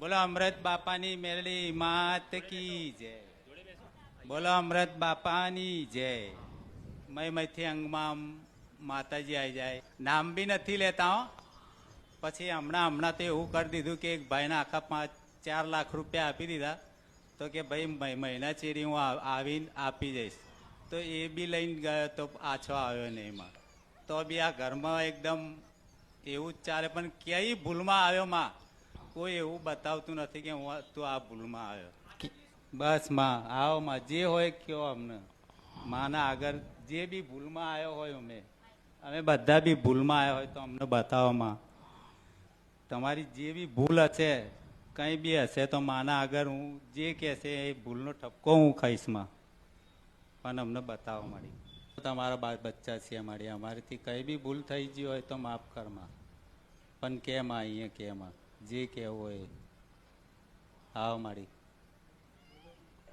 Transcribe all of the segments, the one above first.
બોલો અમૃત બાપાની મેરડી માત કી જય. બોલો અમૃત બાપાની જય. મય મયથી અંગમાં માતાજી આવી જાય. નામ બી નથી લેતા પછી હમણાં હમણાં તો એવું કરી દીધું કે એક ભાઈને આખા પાંચ, ચાર લાખ રૂપિયા આપી દીધા. તો કે ભાઈ મહિ- મહિના ચેરી હું આવીને આપી જઈશ તો એ બી લઈને ગયો તો પાછો આવ્યો નહીં એમાં. તો બી આ ઘરમાં એકદમ એવું જ ચાલે. પણ ક્યાંય ભૂલમાં આવ્યો માં. કોઈ એવું બતાવતું નથી કે હું તું આ ભૂલમાં આવ્યો. બસમાં, આવો માં, જે હોય કયો અમને. માના આગળ જે બી ભૂલમાં આવ્યો હોય અમે. અમે બધા બી ભૂલમાં આવ્યા હોય તો અમને બતાવવામાં તમારી જે બી ભૂલ હશે, કંઈ બી હશે તો માના આગળ હું જે કહેશે એ ભૂલનો ઠપકો હું ખાઈશમાં. પણ અમને બતાવવા મારી. તમારા બાળ બચ્ચા છે અમારી. અમારીથી કંઈ બી ભૂલ થઈ ગઈ હોય તો માફ કરમાં પણ કેમ અહીંયા કેમ? જે કહેવું હોય. એ. આવો મારી.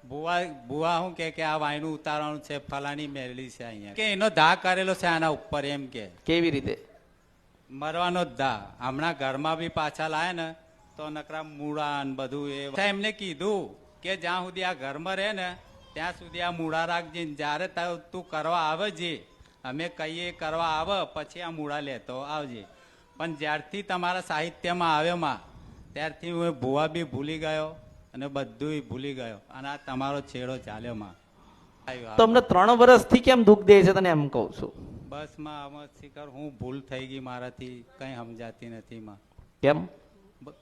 બુવા બુવા શું કે કે આ વાયનું ઉતારવાનું છે ફલાની મેળવી છે અહીંયા. કે એનો ધા કરેલો છે આના ઉપર એમ કે. કેવી રીતે? મરવાનો જ ધા હમણાં ઘરમાં બી પાછા લાયા ને તો નકરા મૂળા ને બધું એ એમને કીધું કે જ્યાં સુધી આ ઘરમાં રહે ને ત્યાં સુધી આ મૂળા રાખજે જ્યારે તું કરવા આવે જે અમે કહીએ કરવા આવે પછી આ મૂળા લેતો આવજે. પણ જ્યારથી તમારા સાહિત્યમાં આવ્યોમાં ત્યારથી હું ભૂવા બી ભૂલી ગયો અને બધું ભૂલી ગયો. અને આ તમારો છેડો ચાલ્યો માં. આવ્યો તો અમને ત્રણ વર્ષથી કેમ દુઃખ દે છે તને એમ કહું છું? બસમાં આમાં શિખર હું ભૂલ થઈ ગઈ મારાથી કઈ સમજાતી નથી માં. કેમ?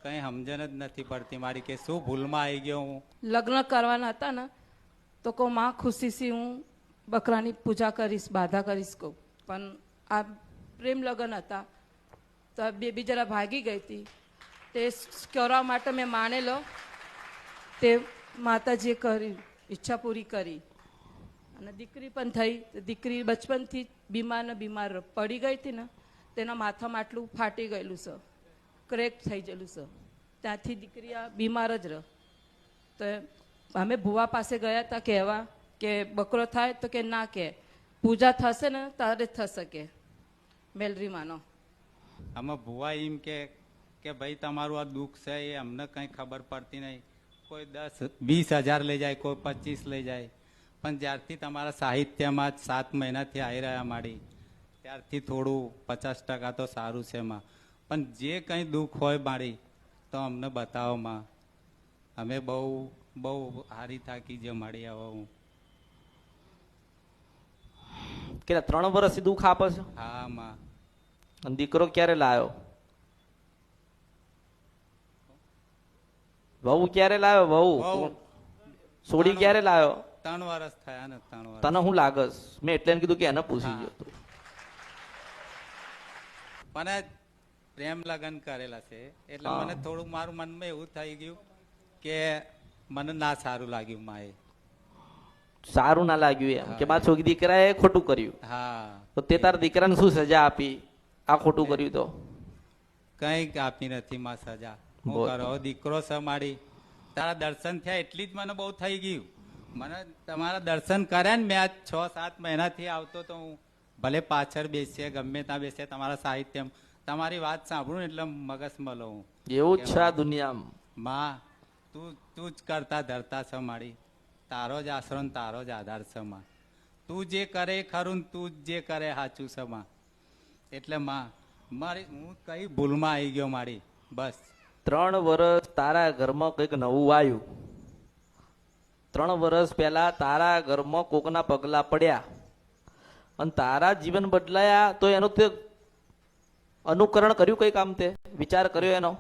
કઈ સમજણ જ નથી પડતી મારી કે શું ભૂલમાં આવી ગયો હું? લગ્ન કરવાના હતા ને તો કહું માં ખુશીથી હું બકરાની પૂજા કરીશ બાધા કરીશ કહું. પણ આ પ્રેમ લગ્ન હતા. તો આ બેબી જરા ભાગી ગઈ હતી. તે કરવા માટે મેં માનેલો તે માતાજીએ કરી, ઈચ્છા પૂરી કરી. અને દીકરી પણ થઈ. તો દીકરી બચપનથી બીમાર ને બીમાર પડી ગઈ હતી ને, તેના માથામાં આટલું ફાટી ગયેલું છે. ક્રેક થઈ ગયેલું છે. ત્યાંથી દીકરી આ બીમાર જ રહ. તો અમે ભુવા પાસે ગયા હતા કહેવા કે બકરો થાય તો કે ના કે પૂજા થશે ને તારે થશે કે. મેલરી માનો આમાં ભુવા એમ કે કે ભાઈ તમારું આ દુઃખ છે એ અમને કંઈ ખબર પડતી નહીં. કોઈ દસ વીસ હજાર લઈ જાય કોઈ પચીસ લઈ જાય. પણ જ્યારથી તમારા સાહિત્યમાં જ સાત મહિનાથી આવી રહ્યા મારી ત્યારથી થોડું પચાસ ટકા તો સારું છે માં પણ જે કંઈ દુઃખ હોય મારી તો અમને બતાવો માં. અમે બહુ બહુ હારી થાકી જે મળી આવો હું. કે ત્રણ વર્ષથી દુઃખ આપે છે? હા માં. દીકરો ક્યારે લાવ્યો વહુ ક્યારે લાવ્યો વહુ. સોડી ક્યારે લાવ્યો ત્રણ વર્ષ થયા ને ત્રણ વર્ષ તને હું લાગસ? મેં એટલે કીધું કે એને પૂછી ગયો તું. મને પ્રેમ લગન કરેલા છે. એટલે મને થોડું મારું મનમાં એવું થઈ ગયું કે મને ના સારું લાગ્યું માએ. સારું ના લાગ્યું એમ. કે મારા છોકરી દીકરાએ ખોટું કર્યું. હા. તો તે તારા દીકરાને શું સજા આપી? આ ખોટું કર્યું તો? કંઈક આપી નથી માં સજા. હું કરો દીકરો સમાડી તારા દર્શન થયા એટલી જ મને બહુ થઈ ગયું. મને તમારા દર્શન કર્યા ને મેં છ સાત મહિનાથી આવતો તો હું ભલે પાછળ બેસીએ ગમે ત્યાં બેસીએ તમારા સાહિત્ય તમારી વાત સાંભળું એટલે મલો હું. એવું જ છે આ દુનિયામાં. માં તું તું જ કરતા ધરતા છે મારી. તારો જ આશરો તારો જ આધાર છે માં. તું જે કરે ખરું ને તું જ જે કરે સાચું છે માં. એટલે માં મારી હું કઈ ભૂલમાં આવી ગયો મારી? બસ. ત્રણ વર્ષ તારા ઘરમાં કંઈક નવું આવ્યું ત્રણ વર્ષ પહેલા તારા ઘરમાં કોકના પગલા પડ્યા. અને તારા જીવન બદલાયા તો એનું તે અનુકરણ કર્યું કઈ કામ તે? વિચાર કર્યો એનો?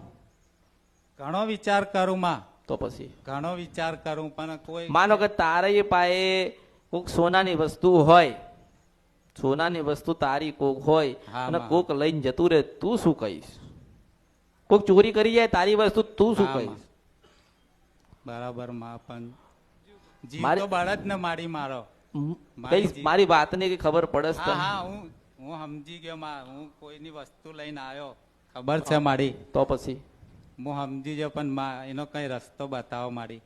ઘણો વિચાર કરું માં. તો પછી? ઘણો વિચાર કરું પણ કોઈ માનો કે તારે એ પાયે કોઈક સોનાની વસ્તુ હોય સોનાની વસ્તુ તારી કોક હોય અને. કોક લઈને જતું રહે તું શું કહીશ? કોક ચોરી કરી જાય તારી વસ્તુ તું શું કહીશ? બરાબરમાં પણ જીવ બળદ ને મારી મારો. મારી મારી વાતની કઈ ખબર પડે હા હું હું સમજી ગયો માં. હું કોઈની વસ્તુ લઈને આવ્યો. ખબર છે મારી? તો પછી? હું સમજી ગયો પણ માં એનો કઈ રસ્તો બતાવો મારી.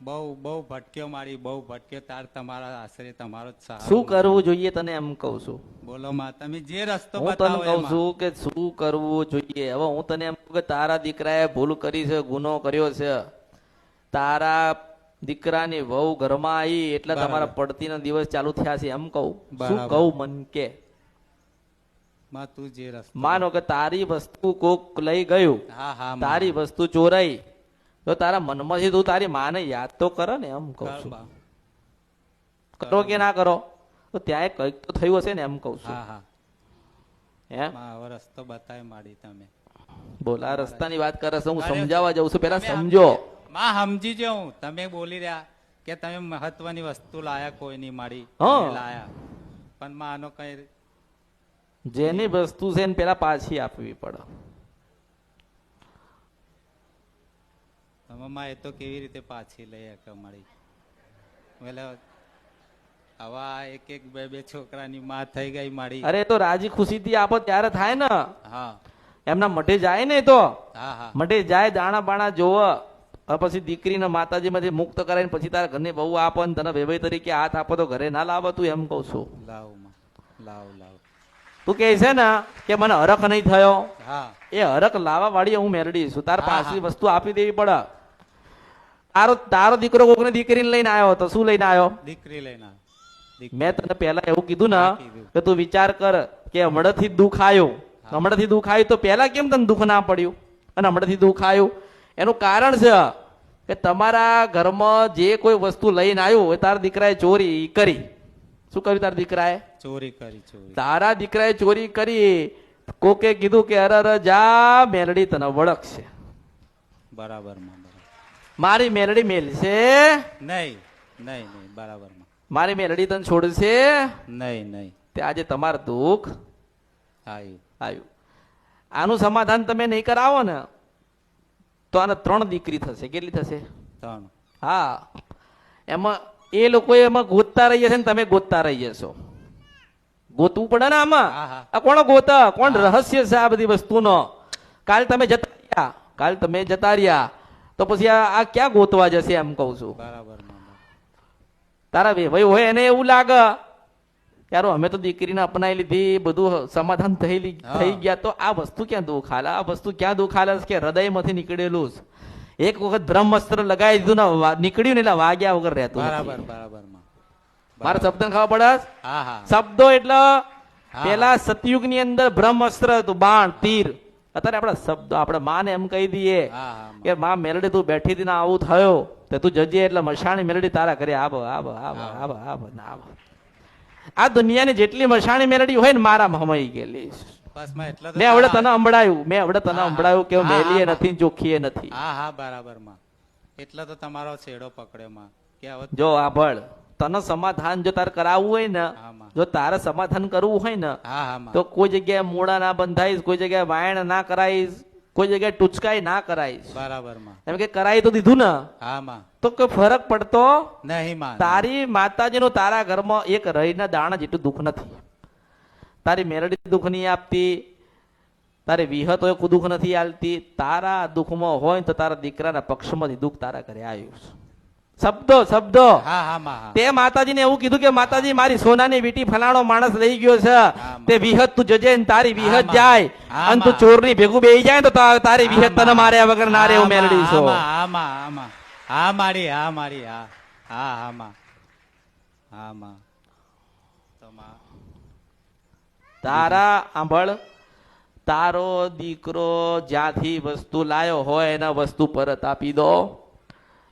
બહુ બહુ ભટક્યો મારી બહુ ભટક્યો. તાર તમારા આશરે તમારો જ સહારો શું કરવું જોઈએ તને એમ કહું છું? બોલો માં તમે જે રસ્તો હું તને કહું છું કે શું કરવું જોઈએ? હવે હું તને એમ કે તારા દીકરાએ ભૂલ કરી છે ગુનો કર્યો છે. તારા દીકરાની વહુ ઘરમાં આવી એટલે. તમારા પડતીના દિવસ ચાલુ થયા છે એમ કહું. શું. કહું મન કે? માં તું જે રસ્તો માનો કે તારી વસ્તુ કોક લઈ ગયું. હા હા માં. તારી વસ્તુ ચોરાઈ. તો તારા મનમાંથી તું તારી માને યાદ તો કરે ને એમ કહું છું. કરો કે ના કરો? તો ત્યાં કંઈક તો થયું હશે ને એમ કહું છું. હા બતાવી માડી તમે. બોલ આ રસ્તાની વાત કરે છે હું સમજાવવા જાઉં છું. પેલા સમજો. માં સમજી જાઉં. તમે બોલી રહ્યા કે તમે મહત્વની વસ્તુ લાયા કોઈ નહીં માડી. હા. લાયા. પણ માં આનો કઈ જેની વસ્તુ છે એને પેલા પાછી આપવી પડે. તમે માં એ તો કેવી રીતે પાછી લઈ કે મળી એટલે આવા એક એક બે બે છોકરાની માં થઈ ગઈ મારી. અરે તો રાજી ખુશીથી આપો ત્યારે થાય ને. હા. એમના મઢે જાય ને તો. હા હા. મઢે જાય દાણા બાણા જોવે. પછી દીકરીને માતાજીમાંથી મુક્ત કરાવીને પછી તારા ઘરને બહુ આપો ને તને વેવાઈ તરીકે હાથ આપો તો ઘરે ના લાવો તું એમ કહું છું. લાવ લાવ લાવ. તું કે છે ને કે મને હરખ નહીં થયો. એ હરખ લાવવા વાળી હું મેરડી છું. તાર પાછી વસ્તુ આપી દેવી પડે. તારો તારો દીકરો કોકને દીકરીને લઈને આવ્યો હતો. શું લઈને આવ્યો દીકરી લઈને મેં તને પહેલા એવું કીધું ને કે તું વિચાર કર કે હમણાંથી દુઃખ આવ્યું. હમણાંથી દુઃખ આવ્યું તો પહેલા કેમ તને દુઃખ ના પડ્યું? અને હમણાંથી દુઃખ આવ્યું. એનું કારણ છે કે તમારા ઘરમાં જે કોઈ વસ્તુ લઈને આવ્યું એ તારા દીકરાએ ચોરી કરી. શું કર્યું તારા દીકરાએ? ચોરી કરી ચોરી. તારા દીકરાએ ચોરી કરી. કોકે કીધું કે અરે જા મેલડી તને વળખશે બરાબર મારી મેલડી મેલશે. નહીં નહીં નહીં બરાબર મારી મેલડી તને છોડશે? નહીં નહીં. તે આજે તમારું દુઃખ આવ્યું આવ્યું આનું સમાધાન તમે નહીં કરાવો ને તો આને ત્રણ દીકરી થશે. કેટલી થશે? ત્રણ. હા. એમાં એ લોકો એમાં ગોતતા રહી જશે ને તમે ગોતતા રહી જશો ગોતવું પડે ને આમાં. આ કોણ ગોતા? કોણ રહસ્ય છે આ બધી વસ્તુનો? કાલ તમે જતા રહ્યા. કાલ તમે જતા રહ્યા. તો પછી આ ક્યાં ગોતવા જશે એમ કહું છું. બરાબર તારા ભાઈ હોય એને એવું લાગે યારો અમે તો દીકરીને અપનાવી લીધી બધું સમાધાન થયેલી થઈ ગયા તો આ વસ્તુ ક્યાં દુઃખ હાલે આ વસ્તુ ક્યાં દુઃખ હાલે કે હૃદયમાંથી નીકળેલું જ. એક વખત બ્રહ્મસ્ત્ર લગાવી દીધું ને નીકળ્યું ને એટલે વાગ્યા વગર રહેતું બરાબર બરાબર મારા શબ્દ ખબર પડે શબ્દો એટલે પેલા સતયુગની અંદર બ્રહ્મસ્ત્ર હતું બાણ તીર. અત્યારે આપણા શબ્દો આપણે માને એમ કહી દઈએ. કે માં મેલડી તું બેઠી હતી ને આવું થયો. તો તું જજે એટલે મશાણી મેલડી તારા આવો આવો આવો હા. આવો આવો ને આવો. આ દુનિયાની જેટલી મશાણી મેલડી હોય ને મારા હમાઈ ગયેલી. માં હવે તને સંભળાયું મેં હવે તને. સંભળાયું કે મેલીએ નથી ને નથી. હા હા બરાબરમાં. એટલા તો તમારો છેડો પકડ્યો માં. કે જો આભળ તને સમાધાન જો તારે કરાવવું હોય ને જો તારે સમાધાન કરવું હોય ને તો કોઈ જગ્યાએ મૂળા ના બંધાઈશ કોઈ જગ્યાએ વાયણ ના કરાઈશ કોઈ જગ્યાએ ટુચકાઈ ના કરાઈશ. બરાબર એમ કે કરાઈ તો દીધું ને તો કોઈ ફરક પડતો? નહીં તારી માતાજી નું તારા ઘરમાં એક રહીના દાણા જેટલું દુઃખ નથી. તારી મેરડી દુઃખ નહીં આપતી તારી વિહત હોય કોઈ દુઃખ નથી આલતી. તારા દુઃખમાં હોય તો તારા દીકરાના પક્ષમાંથી દુઃખ તારા ઘરે આવ્યું છે. શબ્દો શબ્દો. તે માતાજીને એવું કીધું કે માતાજી મારી સોનાની વીટી ફલાણો માણસ લઈ ગયો છે. તે વિહત તું જજે ને તારી વિહત જાય. અને તું ચોરની ભેગું બેહી જાય તો તારી વિહત તને. માર્યા વગર ના રે હા, છો. હા મારી હા મારી હા. હા હા માં. હા માં. તારા આંભળ તારો દીકરો જ્યાંથી વસ્તુ લાયો હોય એના વસ્તુ પરત આપી દો.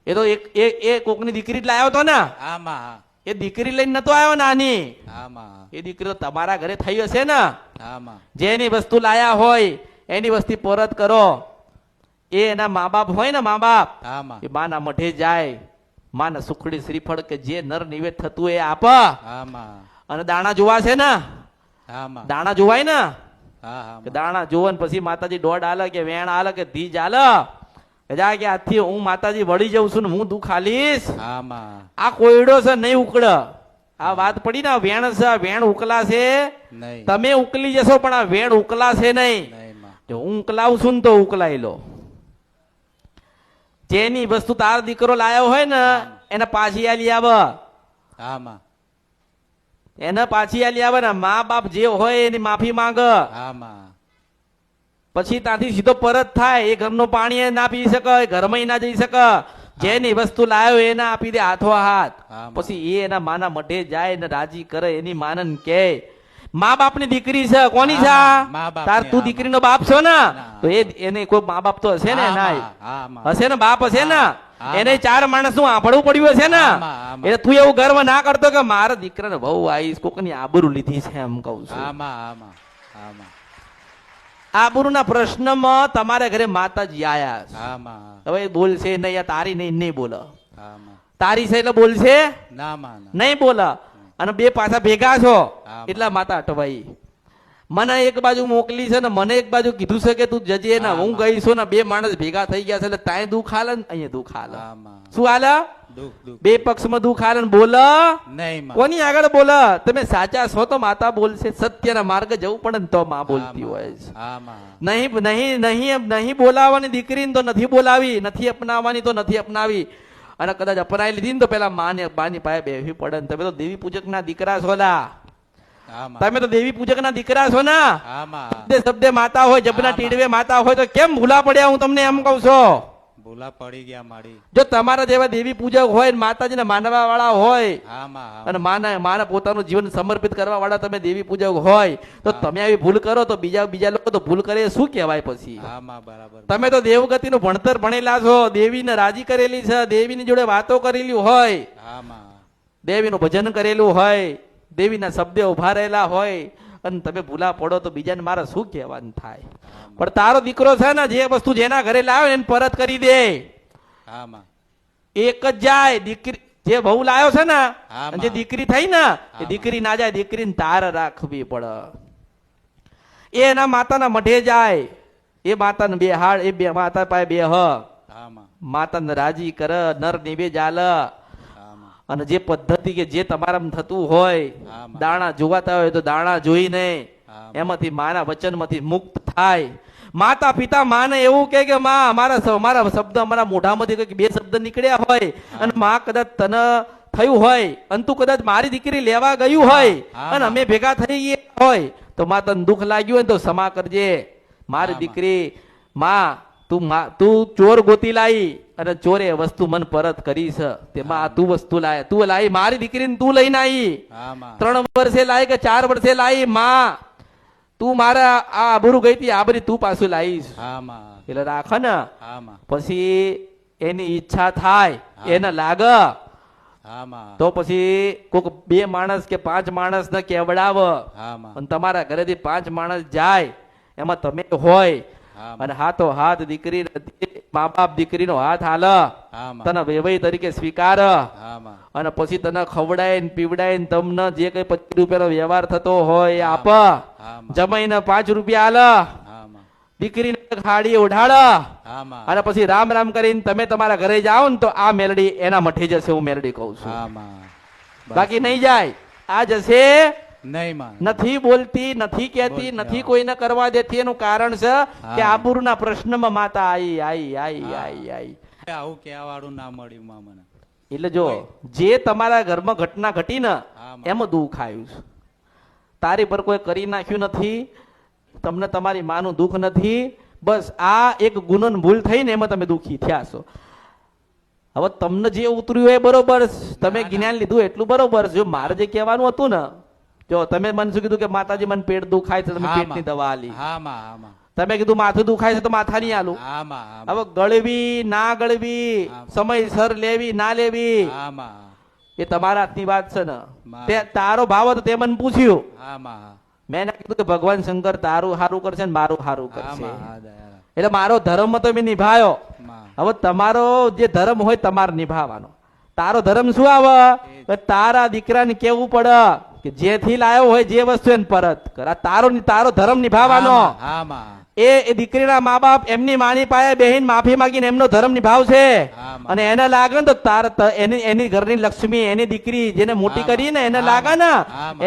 એ તો એક એ એ કોકની દીકરી જ લાયો હતો ને? આમાં એ દીકરી લઈને નતો આવ્યો નાની. એ દીકરી તો તમારા ઘરે થઈ હશે ને? હા માં જેની વસ્તુ લાયા હોય એની વસ્તુ પરત કરો. એ એના મા બાપ હોય ને મા બાપ હા માં એ માના મઢે જાય. માના સુખડી શ્રીફળ કે જે નર નિવેદ થતું એ આપ. અને દાણા જોવા છે ને? દાણા જોવાય ને. દાણા જોવો ને પછી માતાજી દોડ આલે કે વેણ આલે કે ધીજ આલે. જા કે આથી હું માતાજી વળી જઉં છું ને હું દુઃખ આલીશ. આ કોયડો છે નહીં ઉકળ. આ વાત પડી ને વેણ છે વેણ ઉકલા છે. તમે ઉકલી જશો પણ આ વેણ ઉકલા છે નહીં. જો હું ઉકલાવું છું ને તો ઉકલાઈ લો. જેની વસ્તુ તાર દીકરો લાયો હોય ને એને પાછી આલી આવે. આમાં. એને પાછી આલી આવે ને મા બાપ જે હોય એની માફી માંગ. હા માં પછી ત્યાંથી સીધો પરત થાય. એ ઘરનું પાણી ના પી શકે ઘરમાં ના જઈ શકે. જેની વસ્તુ લાવ્યો એને આપી દે હાથો હાથ. પછી એ એના માના મઢે જાય ને રાજી કરે એની માનન કે મા બાપની દીકરી છે કોની છે તાર તું દીકરીનો બાપ છો ને? તો એ એને કોઈ મા બાપ તો હશે ને માં હશે ને બાપ હશે ને? એને ચાર માણસનું આંભળવું પડ્યું હશે ને. એટલે તું એવું ગર્વ ના કરતો કે મારા દીકરાને બહુ આવીશ કોકની આબરૂ લીધી છે એમ કઉ છું. આમાં આમાં હા માં હા માં. આબરૂના પ્રશ્નમાં તમારા ઘરે માતાજી આયા હવે બોલશે નહીં તારી નહીં નહીં બોલે. તારી છે એટલે બોલશે? નહીં બોલે. અને બે પાછા ભેગા છો. એટલા માતા અટવાઈ. મને એક બાજુ મોકલી છે ને મને એક બાજુ કીધું છે કે તું જજે ને હું. ગઈ છું ને બે માણસ ભેગા થઈ ગયા છે એટલે તાય દુઃખ હાલે ને અહીંયા દુઃખ હાલે શું હાલે? બે પક્ષમાં દુઃખ હાલે બોલ. નહીં કોની આગળ બોલ? તમે સાચા છો તો માતા બોલશે. સત્યના માર્ગ જવું પડે ને તો માં બોલતી હોય છે. નહીં નહીં નહીં નહીં બોલાવાની દીકરીને તો નથી બોલાવી નથી અપનાવવાની તો નથી અપનાવી. અને કદાચ અપનાવી લીધી ને તો પેલા માને બાની પાસે બેહવી પડે ને. તમે તો દેવી પૂજક ના દીકરા છો લા. તમે તો દેવી પૂજક ના દીકરા છો ને. શબ્દે માતા હોય જબના ટીડવે માતા હોય તો કેમ ભૂલા પડ્યા હું તમને એમ કઉ છું? ભૂલા પડી ગયા મારી. જો તમારા જેવા દેવી પૂજક હોય માતાજીને માનવા વાળા હોય હા માં અને માના માના પોતાનું જીવન સમર્પિત કરવા વાળા તમે દેવી પૂજક હોય તો તમે આવી ભૂલ કરો તો બીજા બીજા લોકો તો ભૂલ કરે શું કહેવાય પછી? હા માં બરાબર. તમે તો દેવગતિનું ભણતર ભણેલા છો દેવીને રાજી કરેલી છે દેવીની જોડે વાતો કરેલી હોય હા માં. દેવીનું ભજન કરેલું હોય દેવીના શબ્દે ઊભા રહેલા હોય અને તમે ભૂલા પડો તો બીજાને મારે શું કહેવાનું થાય? પણ તારો દીકરો છે ને જે વસ્તુ જેના ઘરે લાવે એને પરત કરી દે. આમાં એક જ જાય દીકરી જે બહુ લાવ્યો છે ને જે દીકરી થઈ ને એ દીકરી ના જાય દીકરીને તાર રાખવી પડે. એ એના માતાના મઢે જાય. એ માતાને બે હાડ એ બે માતા પાસે બે હ માતાને રાજી કર નર નિવે જાલ. અને જે પદ્ધતિ કે જે તમારામાં થતું હોય દાણા જોવાતા હોય તો દાણા જોઈને એમાંથી માના વચનમાંથી મુક્ત થાય. માતા પિતા માને એવું કે કે માં અમારા મારા શબ્દ અમારા મોઢામાંથી કંઈક બે શબ્દ નીકળ્યા હોય અને માં કદાચ તને થયું હોય અને તું કદાચ મારી દીકરી લેવા ગયું હોય અને અમે ભેગા થઈ ગયા હોય તો માં તને દુઃખ લાગ્યું હોય તો ક્ષમા કરજે. મારી દીકરી માં તું મા- તું ચોર ગોતી લાઈ અને ચોરે વસ્તુ મન પરત કરી છે તેમાં આ તું વસ્તુ લાય. તું લાઈ મારી દીકરીને તું લઈને આવી ત્રણ વર્ષે લાવી કે ચાર વર્ષે લાઈ? માં તું મારા આ આબરૂ ગઈ હતી આબરી તું પાછું લાવીશ એટલે રાખ ને. પછી એની ઈચ્છા થાય એને લાગ. તો પછી કોક બે માણસ કે પાંચ માણસ ને કેવડાવ તમારા ઘરેથી પાંચ માણસ જાય. એમાં તમે હોય. અને હાથો હાથ દીકરી મા બાપ દીકરીનો હાથ હાલ. તને વેવાઈ તરીકે સ્વીકાર. અને પછી તને ખવડાય ને પીવડાય ને તમને જે કઈ પચીસ રૂપિયાનો વ્યવહાર થતો હોય આપ. જમાઈને પાંચ રૂપિયા હાલ. દીકરી ને દીકરીને ખાડી ઉઢાડ અને પછી રામ રામ કરીને તમે તમારા ઘરે જાઓ ને તો આ મેલડી એના મઠે જશે હું મેલડી કહું છું. બાકી નહીં જાય. આ જશે નથી બોલતી નથી કહેતી નથી કોઈને કરવા દેતી એનું કારણ છે કે આબુરના પ્રશ્નમાં માતા આઈ આઈ આઈ આઈ આઈ. આવું કહેવા વાળું ના મળ્યું માં મને. એટલે જો જે તમારા ઘરમાં ઘટના ઘટી ને એમાં દુઃખ આવ્યું છે. તારી પર કોઈ કરી નાખ્યું નથી તમને તમારી માનું દુઃખ નથી બસ આ એક ગુનન ભૂલ થઈ ને એમાં તમે દુઃખી થયા છો. હવે તમને જે ઉતર્યું એ બરોબર તમે. જ્ઞાન લીધું એટલું બરોબર જો મારે જે કહેવાનું હતું ને જો તમે મને શું કીધું કે માતાજી મને પેટ દુખાય છે તમે પેટની દવા આલી. હા માં હા માં. તમે કીધું માથું દુખાય છે તો માથાની આલું. હા માં હા માં. હવે ગળવી ના ગળવી સમયસર લેવી ના લેવી એ તમારા હાથની વાત છે ને. તે તારો ભાવ હતો તે મને પૂછ્યું. મેં એને કીધું કે ભગવાન શંકર તારું સારું કરશે ને મારું સારું કરશે. એટલે મારો ધર્મ તો મેં નિભાયો. હવે તમારો જે ધર્મ હોય તમારે નિભાવવાનો. તારો ધર્મ શું આવે? તારા દીકરાને કેવું પડે? કે જેથી લાયો હોય જે વસ્તુ એને પરત કર. આ તારો તારો ધર્મ નિભાવવાનો. એ દીકરીના મા બાપ એમની માની પાસે બેહીન માફી માંગીને એમનો ધર્મ નિભાવશે અને એને લાગે ને તો તાર એની એની ઘરની લક્ષ્મી એની દીકરી જેને મોટી કરી ને એને લાગે ને.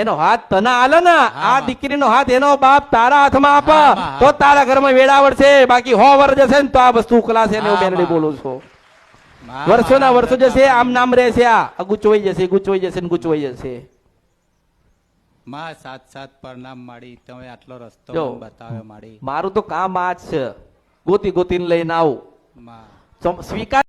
એનો હાથ તને આલે ને આ દીકરીનો હાથ એનો બાપ તારા હાથમાં આપ તો તારા ઘરમાં વેળાવડ છે બાકી હો વર જશે ને તો આ વસ્તુ ઉકલાશે ને હું બેનડી બોલું છું. વર્ષોના વર્ષો જશે આમ નામ રહેશે આ ગુચવાઈ જશે ગુચવાઈ જશે ને ગુચવાઈ જશે. માં સાત સાત પરનામ માડી તમે આટલો રસ્તો. બતાવ્યો માડી. મારું તો કામ આ જ છે. ગોતી ગોતીને લઈને આવું. માં. સ્વીકાર